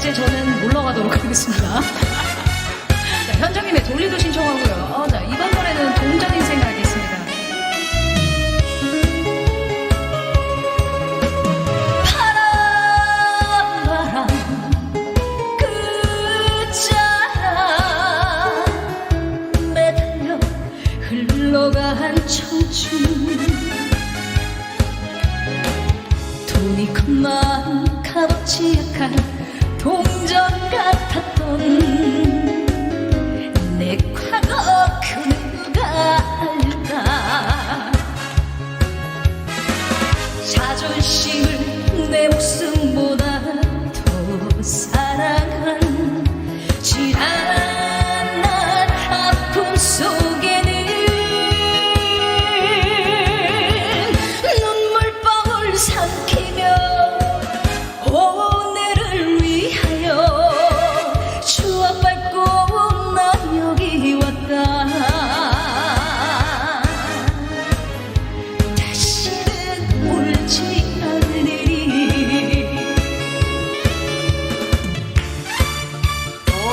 이제 저는 물러가도록 하겠습니다. 자, 현정님의 돌리도 신청하고요. 어, 자, 이번 노래는 동전 인생 가겠습니다. 바람, 바람, 끝자락 매달려 흘러간 청춘 돈이 컵만 값어치 약한 자존심을 내 목숨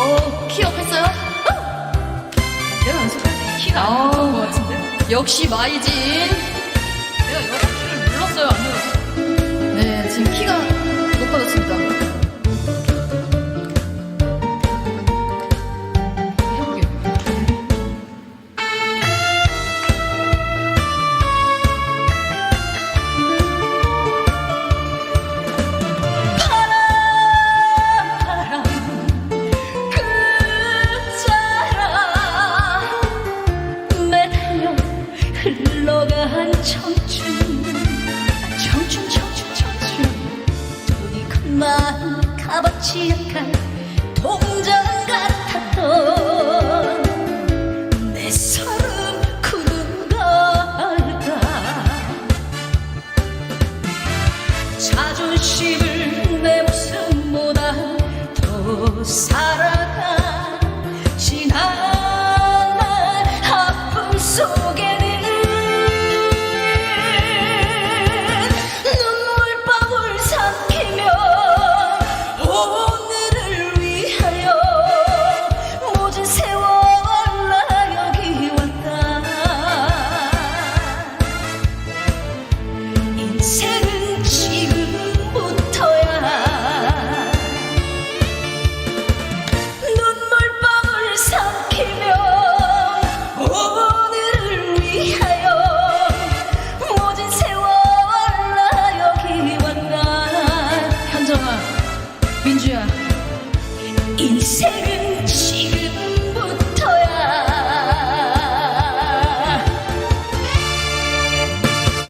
오 키업했어요? 내가 연습할 때 키가 안 나왔던 것 같은데 역시 마이진. 내가 여러 키를 눌렀어요 안 눌렀어요? 네, 지금 키가 흘러간 청춘. 아, 청춘 청춘 청춘. 돈이 그만 값어치 약한 동전 같았던 내 서름 그 누가 알까? 자존심을 내 목숨보다 더 살아 인